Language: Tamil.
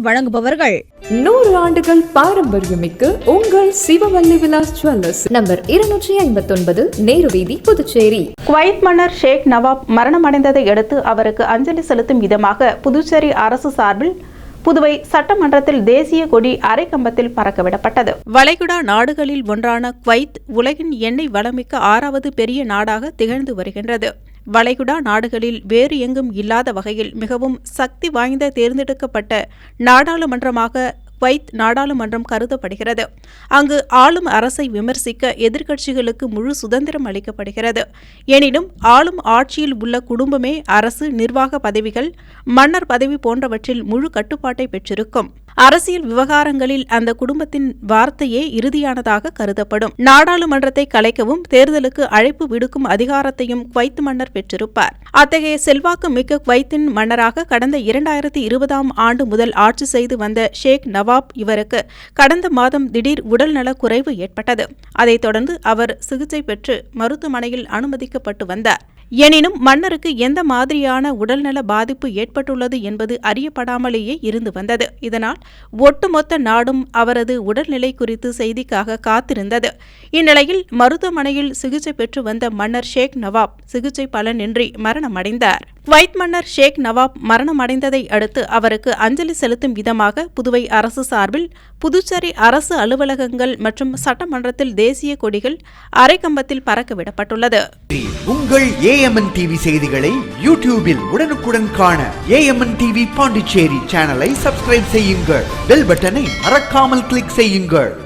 வழங்குபவர்கள். நூறு ஆண்டுகள் பாரம்பரியமிக்க உங்கள் சிவவல்லி விலாஸ் ஜுவல்லர்ஸ். நம்பர் இருநூற்றி ஐம்பத்தி ஒன்பது நேரு வீதி புதுச்சேரி. குவைத் மன்னர் ஷேக் நவாப் மரணமடைந்ததை அடுத்து அவருக்கு அஞ்சலி செலுத்தும் விதமாக புதுச்சேரி அரசு சார்பில் புதுவை சட்டமன்றத்தில் தேசிய கொடி அரைக்கம்பத்தில் பறக்கவிடப்பட்டது. வளைகுடா நாடுகளில் ஒன்றான குவைத் உலகின் எண்ணெய் வளமிக்க ஆறாவது பெரிய நாடாக திகழ்ந்து வருகின்றது. வளைகுடா நாடுகளில் வேறு எங்கும் இல்லாத வகையில் மிகவும் சக்தி வாய்ந்த தேர்ந்தெடுக்கப்பட்ட நாடாளுமன்றமாக குவைத் நாடாளுமன்றம் கருதப்படுகிறது. அங்கு ஆளும் அரசை விமர்சிக்க எதிர்க்கட்சிகளுக்கு முழு சுதந்திரம் அளிக்கப்படுகிறது. எனினும் ஆளும் ஆட்சியில் உள்ள குடும்பமே அரசு நிர்வாக பதவிகள் மன்னர் பதவி போன்றவற்றில் முழு கட்டுப்பாட்டை பெற்றிருக்கும். அரசியல் விவகாரங்களில் அந்த குடும்பத்தின் வார்த்தையே இறுதியானதாக கருதப்படும். நாடாளுமன்றத்தை கலைக்கவும் தேர்தலுக்கு அழைப்பு விடுக்கும் அதிகாரத்தையும் குவைத் மன்னர் பெற்றிருப்பார். அத்தகைய செல்வாக்கு மிக்க குவைத்தின் மன்னராக கடந்த இரண்டாயிரத்தி இருபதாம் ஆண்டு முதல் ஆட்சி செய்து வந்த ஷேக் நவாப் இவருக்கு கடந்த மாதம் திடீர் உடல்நலக் குறைவு ஏற்பட்டது. அதைத் தொடர்ந்து அவர் சிகிச்சை பெற்று மருத்துவமனையில் அனுமதிக்கப்பட்டு வந்தார். எனினும் மன்னருக்கு எந்த மாதிரியான உடல்நல பாதிப்பு ஏற்பட்டுள்ளது என்பது அறியப்படாமலேயே இருந்து வந்தது. இதனால் ஒட்டுமொத்த நாடும் அவரது உடல்நிலை குறித்து செய்திக்காக காத்திருந்தது. இந்நிலையில் மருத்துவமனையில் சிகிச்சை பெற்று வந்த மன்னர் ஷேக் நவாப் சிகிச்சை பலனின்றி மரணமடைந்தார். குவைத் மன்னர் ஷேக் நவாப் மரணமடைந்ததை அடுத்து அவருக்கு அஞ்சலி செலுத்தும் விதமாக புதுவை அரசு சார்பில் புதுச்சேரி அரசு அலுவலகங்கள் மற்றும் சட்டமன்றத்தில் தேசிய கொடிகள் அரைக்கம்பத்தில் பறக்கவிடப்பட்டுள்ளது. உங்கள் ஏஎம்என் டிவி செய்திகளை யூடியூபில் உடனுக்குடன் காண ஏஎம்என் டிவி பாண்டிச்சேரி சேனலை சப்ஸ்கிரைப் செய்யுங்கள். பெல் பட்டனை மறக்காமல் கிளிக் செய்யுங்கள்.